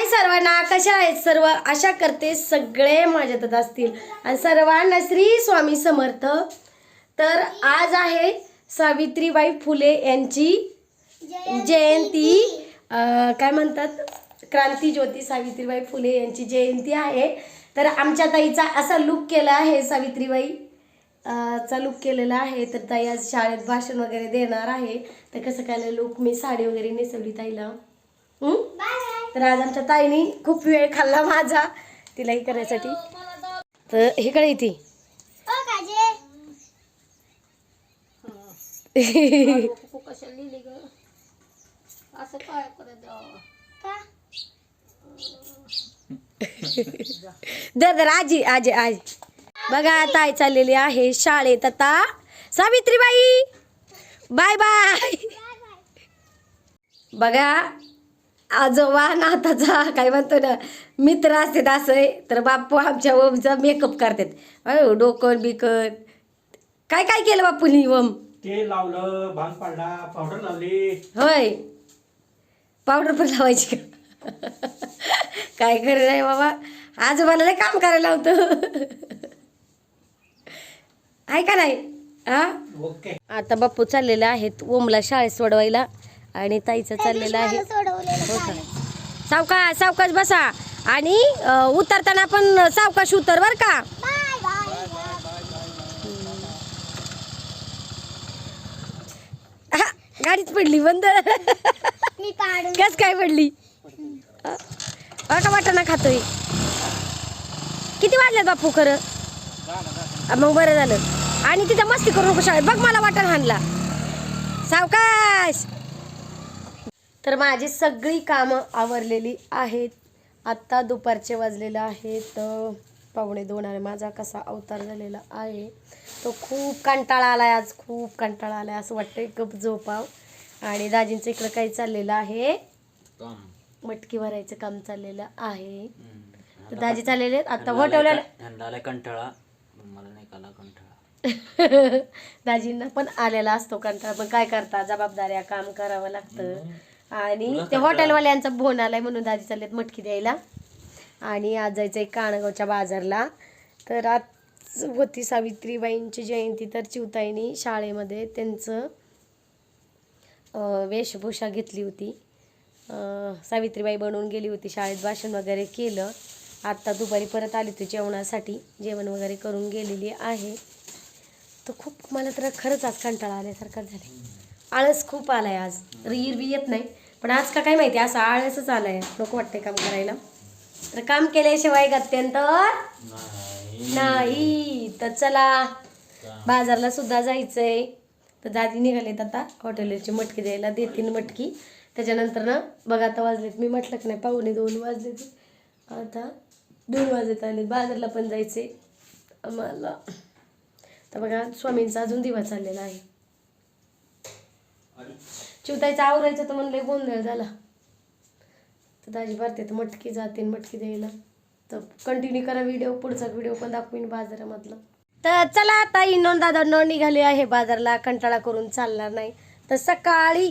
हाय सर्वांना कशा आहेत सर्व? आशा करते सगळे मजेतच असतील. आणि सर्वांना श्री स्वामी समर्थ. तर आज आहे सावित्रीबाई फुले यांची जयंती. काय म्हणतात? क्रांती ज्योती सावित्रीबाई फुले यांची जयंती आहे. तर आमच्या ताईचा असा लुक केला आहे सावित्रीबाई. चा लुक केलेला आहे. तर ताई आज शाळेत भाषण वगैरे देणार आहे. तर कसं काय लुक मी साडी वगैरे नेसवली ताईला. हं? तर आज आमच्या ताईनी खूप वेळ खाल्ला माझा तर लिहिली ग असं काय करत जावं दर दर आजी आजी आजी. बघा ताई चाललेली आहे शाळेत आता. Savitribai bye bye. बघा आजोबा नाताचा काय म्हणतो ना मित्र असतात असं आहे तर बापू आमच्या ओमचा मेकअप करतात. अयो डोकं बिकन काय काय केलं बापूनी ओम ते लावलं भांग पाडला पावडर लावली. होय. पावडर पण लावायची का? काय करे नाही बाबा. आजोबाला लय काम करायला होतं आहे का नाही? हा ओके. आता बाप्पू चाललेला आहेत ओमला शाळेत सोडवायला. आणि ताईचं चाललेलं आहे. हो का? सावकाश सावकाश बसा. आणि अं, उतरताना पण सावकाश उतर बर का. आहा, गाडीच पडली बंद. मी पाडून कस काय पडली? वाटाणा खातोय. किती वाजल्यात बापू खरं? मग बरं झालं. आणि तिथं मस्ती करू नको शाळेत. बघ मला वाटण हाणला. सावकाश! तर माझी सगळी कामं आवरलेली आहेत. आत्ता दुपारचे वाजलेलं आहेत. पावणे दोन आणि माझा कसा अवतार झालेला आहे. तो खूप कंटाळा आलाय आज खूप कंटाळा आलाय असं वाटतंय. गप झोपाव. आणि दाजींचं इकडं काही चाललेलं आहे. मटकी भरायचं काम चाललेलं आहे. तर दाजी चाललेले आहेत. आता ह्यांना कंटाळा. मला नाही कंटाळा. दाजींना पण आलेला असतो कंटाळा. पण काय करता? जबाबदाऱ्या काम करावं लागतं. आणि ते हॉटेलवाल्यांचा फोन आलाय म्हणून दाजी चाललेत मटकी द्यायला. आणि आज जायचं आहे काणगावच्या बाजारला. तर आज होती सावित्रीबाईंची जयंती तर चिवताईनी शाळेमध्ये त्यांचं वेशभूषा घेतली होती. सावित्रीबाई बनवून गेली होती शाळेत भाषण वगैरे केलं. आत्ता दुपारी परत आली होती जेवणासाठी. जेवण वगैरे करून गेलेली आहे. तर खूप मला तर खरंच आज कंटाळा आल्यासारखं झाले आळस खूप आलाय आज. रीर बी येत नाही. पण आज का काय माहिती असं आळसच आहे नको वाटतंय काम करायला. तर काम केल्याशिवाय गत्यंतर नाही. तर चला बाजारला सुद्धा जायचंय. तर दादी निघालेत आता हॉटेलची मटकी द्यायला. देतील मटकी. त्याच्यानंतर ना बघा आता वाजलेत. मी म्हटलं की नाही पाहुणे दोन वाजलेत. आता दोन वाजत आले बाजारला पण जायचे आम्हाला. तर बघा स्वामींचा अजून दिवा चाललेला आहे. चिवतायचं आवरायचं तर म्हणलं गोंधळ झाला. तर दाजी भरते तर मटकी जाते मटकी द्यायला. तर कंटिन्यू करा व्हिडिओ पुढचा व्हिडिओ पण दाखवीन बाजारामधला. तर चला आता इनोन दादा न निघाले आहे बाजारला कंटाळा करून चालणार नाही. तर सकाळी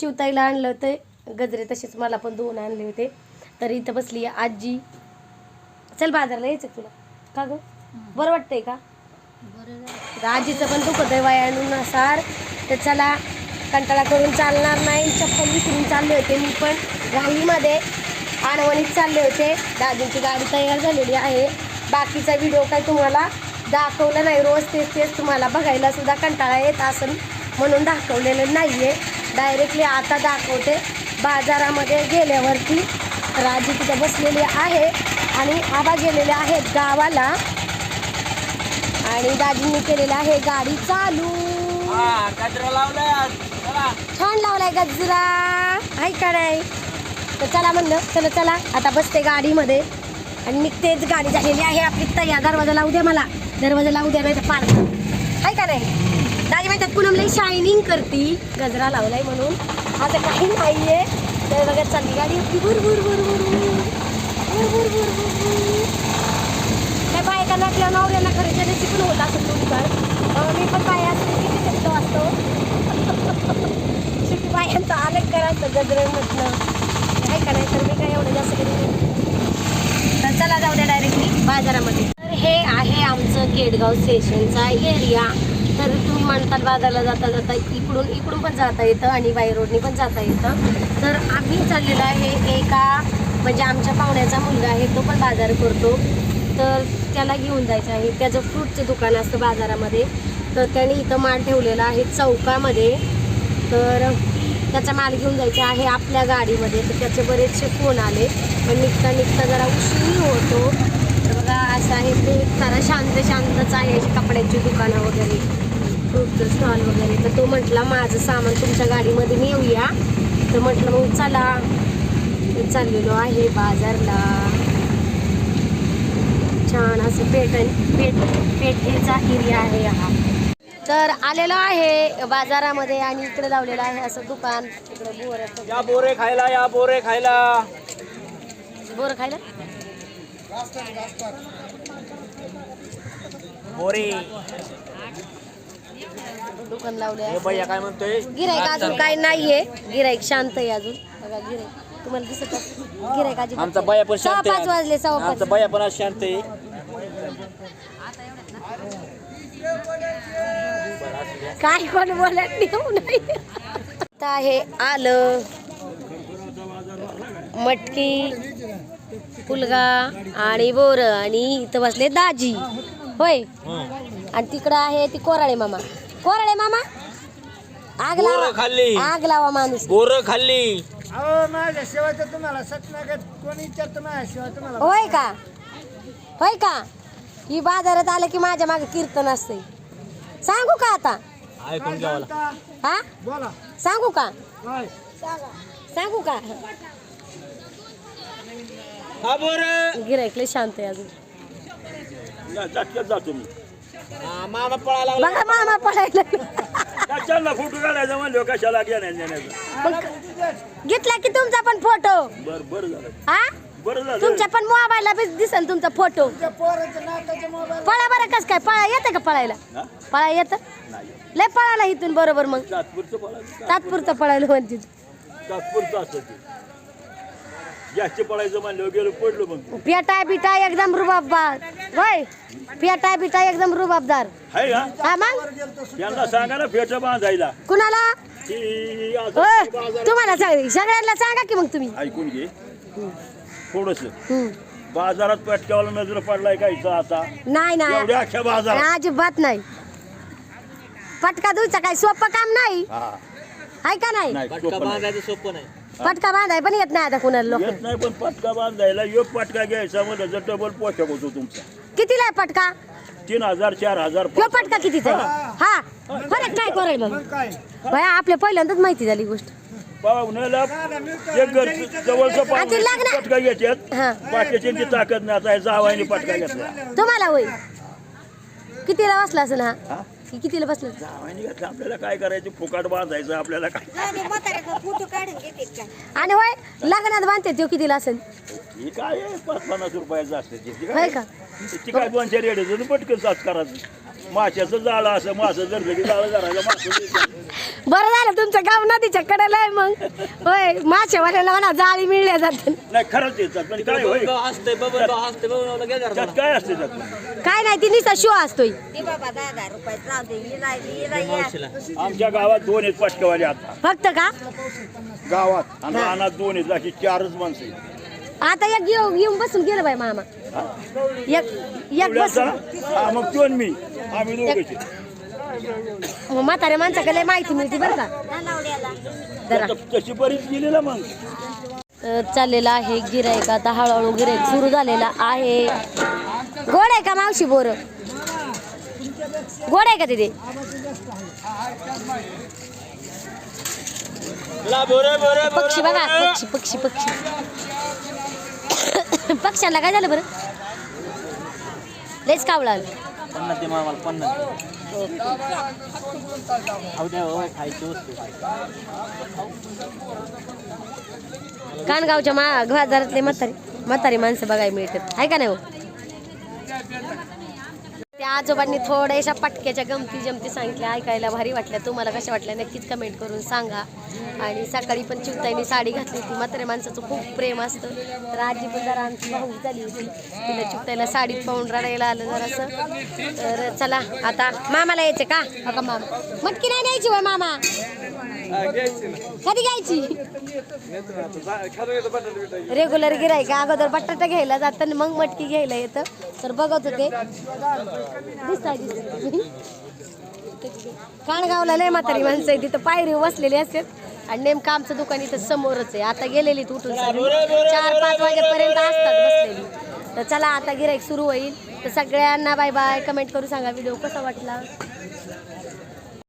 चिवताईला आणलं होते गजरे तसेच मला पण दोन आणले होते. तर इथं बसली आजी. चल बाजारला यायचं तुला. का गं? बरं वाटतंय का? आजीचं पण दुखत आहे वयानुसार. तर चला कंटाळा करून चालणार नाही. चप्पल विकून चालले होते मी पण. घाईमध्ये आणवणीत चालले होते. दादींची गाडी तयार झालेली आहे. बाकीचा व्हिडिओ काय तुम्हाला दाखवला नाही. रोज तेच तेच तुम्हाला बघायला सुद्धा कंटाळा येत असेल म्हणून दाखवलेलं नाही आहे डायरेक्टली आता दाखवते. बाजारामध्ये गेल्यावरती राजी तिथं बसलेली आहे आणि आबा गेलेले आहेत गावाला. आणि दाजींनी केलेलं आहे गाडी चालू. गजरा छान लावलाय गजरा. ऐका नाही? तर चला म्हणलं चला चला. आता बसते गाडीमध्ये. आणि निघतेच गाडी झालेली आहे आपली या दरवाजा लावू द्या मला. दरवाजा लावू द्या नाही तर पार्क आहे का नाही? दाजी माहिती पुनमला शायनिंग करती. गजरा लावलाय म्हणून. आता काही नाही आहे तर बघा चालली गाडी. भुर भुर भुर भुर भुर. भुर त्या बायकांना किंवा नवऱ्याला खरेदी पण होत असं मी पण बाया असं किती शब्द शेवटी बायांचा आलेख करायचं गजरे म्हटलं. काय करायचं मी काय एवढं जास्त कधी तर चला जाऊ द्या डायरेक्टली बाजारामध्ये. तर हे आहे आमचं केडगाव स्टेशनचा एरिया तर तुम्ही म्हणताल बाजारला जाता जाता इकडून इकडून पण जाता येतं आणि बाय रोडने पण जाता येतं. तर आम्ही चाललेलो आहे एका म्हणजे आमच्या पाहुण्याचा मुलगा आहे तो पण बाजार करतो. तर त्याला घेऊन जायचं आहे. त्याचं फ्रूटचं दुकान असतं बाजारामध्ये. तर त्याने इथं माल ठेवलेला आहे चौकामध्ये. तर त्याचा माल घेऊन जायचा आहे आपल्या गाडीमध्ये. तर त्याचे बरेचसे फोन आले. पण निघता निघता जरा उशीर होतो. तर बघा असं आहे ते जरा शांत शांतच आहे अशी कपड्यांची दुकानं वगैरे फ्रूटचं स्टॉल वगैरे. तर तो म्हटला माझं सामान तुमच्या गाडीमध्ये नेऊया. तर म्हटलं मग चला. चाललेलो आहे बाजारला. छान असं पेट पेट पेठेचा एरिया आहे हा. तर आलेलो आहे बाजारामध्ये आणि इकडे लावलेलं आहे असं दुकान. इकडे बोर या बोरे खायला या बोरे खायला. बोर खायला? बोरे. दुकान लावले भैया काय म्हणतोय? गिराईक अजून काही नाहीये. गिराईक शांत आहे अजून. बघा गिराईक तुम्हाला दिसत गिराईक अजिबात आमचा. बाया पण शांत पाच आहे वाजले आमचा पाच बाया पण आज शांत आहे. काय पण बोलत नाही आता आहे आलं. मटकी फुलगा आणि बोर. आणि इथं बसले दाजी. होय? आणि तिकडं आहे ती कोराळे मामा. कोराळे मामा? आग बोरं लावा. खाल्ली. आग लावा माणूस. बोर खाल्ली. अहो माझ्या शिवायचं तुम्हाला सत्यनागत कोणी विचारतं माझ्या शिवाय तुम्हाला? होय का? होय का? ही बाजारात आलं की माझ्या मागे कीर्तन असते सांगू का आता? ऐकून घ्यावा हा? बोला. सांगू का? काय? सांगू का? हा बोर. गिरायकले शांत आहे अजून. जाटक्यात जातो मी मामा पळायला लागला. बघा मामा पडायला कशाला फोटो काढायचा म्हणलो कशाला घेण्या नेण्याचं मग घेतला की तुमचा पण फोटो. बर बरं झालं. हा? बरं झालं. तुमच्या पण मोबाईलला बी दिसेल तुमचा फोटो. त्या पोराच्या नाकाच्या मोबाईल पळा बरं कस काय पळा येतं का पळायला? हा? पळा येतं? नाही लय पळाला इथून बरोबर मग. तात्पुरतं पळायचं तात्पुरतं पळायला म्हणते. तात्पुरतं असतं ते. जास्त पळायचं म्हणलं गेलो पडलो मग. पेटाय बिटाय एकदम रुबाबदार. होय पेटाय बिटाय एकदम रुबाबदार. आहे का? हा मग? यांना सांगा ना फेट बांधायला. कुणाला? ती असं होय बाजार- तुम्हाला सांग सगळ्यांना सांगा की मग तुम्ही. ऐकून घे. थोडस. बाजारात पेटक्यावाला नजर पडलाय कायचा आता? नाही नाही. एवढ्या अख्ख्या बाजारात. अजिबात नाही. पटका दुयचा काय? सोपं काम नाही? हा. आहे का नाही? नाही पटका सोपं नाही. बांधायचं सोपं नाही. पटका बांधाय पण येत नाही आता कुणाला लोक. येत नाही पण पटका बांधायला एक पटका घ्यायचा म्हणजे जर डबल पोषक होतो तुमचा. कितीला आहे पटका तीन हजार चार हजार ह्यो पटका कितीचा आहे? हा. फरक काय मग काय? भया आपल्या पहिल्यांदाच माहिती झाली गोष्ट. पाहुण्याला एक घर जवळचं आधी लग्न- पाहुणे पटका घेतात हा. बाकीच्यांची ताकद नाही आता जावायने पटका घेतला तुम्हाला होय? कितीला बसला असेल हा? हा? कि- कितीला बसलं? जावायने घेतला आपल्याला काय करायचं? फुकाट बांधायचं आपल्याला काय? आणि होय लग्नात बांधते तो कितीला असेल? ही काय आहे, पाच पन्नास रुपयाचं असतं ते. ती होय काय का? ती काय दोन चार येड्याचं पटकन साच करायचं. माशाचं जाळं असं मासं जर की जाळं करायचं मासं बरं झालं तुमचं गाव नदीच्या कडेला आहे मग. होय मासेवाल्याला म्हणा जाळी मिळल्या जाते नाही खरंच येतात पण काय होय? हसते बबन हसते बबन त्यात. काय असते त्यात? काय नाही ती निसा शो असतोय. मावशीला. आमच्या गावात दोन आहेत पटकवाले आता. फक्त का? गावात. आणि रानात दोन आहेत अशी चारच माणसं आहेत. आता एक येऊ येऊन बसून गेलं बाई मामा. एक एक बसून. हा मग तो आणि मी. आम्ही दोघेच मग म्हाताऱ्या माणसाकडे माहिती मिळते बरं का. जरा. तशी बरीच गेली ना मग? तर चाललेला आहे गिरायक आता हळूहळू गिरायक सुरू झालेला आहे. गोड आहे का मावशी बोर? गोड आहे का तिथे? पक्षी बघा पक्षी पक्षी पक्षी. पक्ष्यांना काय झालं बरं? लयच कावळा आलं. पन्नास दे मामाला पन्नास अहो द्या हो, खायची वस्तू. कानगावच्या मा बाजारातले म्हातारी म्हातारी माणसं बघायला मिळतात. आहे का नाही हो? ते आजोबांनी थोड्याशा पटक्याच्या गमती जमती सांगितल्या ऐकायला भारी वाटल्या. तुम्हाला कशा वाटल्या नक्कीच कमेंट करून सांगा. आणि सकाळी पण चिवताईने साडी घातली होती. मात्र माणसाचं खूप प्रेम असतं. तर आजी पण जरा आमची भाऊ झाली होती. तिला चिवताईला साडीत पाहून रडायला आलं जरासं. तर चला आता मामाला यायचे का? मामा. मटकी नाही द्यायची व मामा. कधी घ्यायची? रेग्युलर गिरायक अगोदर बटाटा घ्यायला जातं मग मटकी घ्यायला येतं. तर बघत होते. दिसताय काणगावला लय म्हातारी माणसं आहे तिथं पायरी बसलेली असतात. आणि नेमकं आमचं दुकान इथं समोरच आहे. आता गेलेली उठून चार पाच वाजेपर्यंत असतात बसलेली. तर चला आता गिराईक सुरू होईल. तर सगळ्यांना बाय बाय. कमेंट करू सांगा व्हिडिओ कसा वाटला?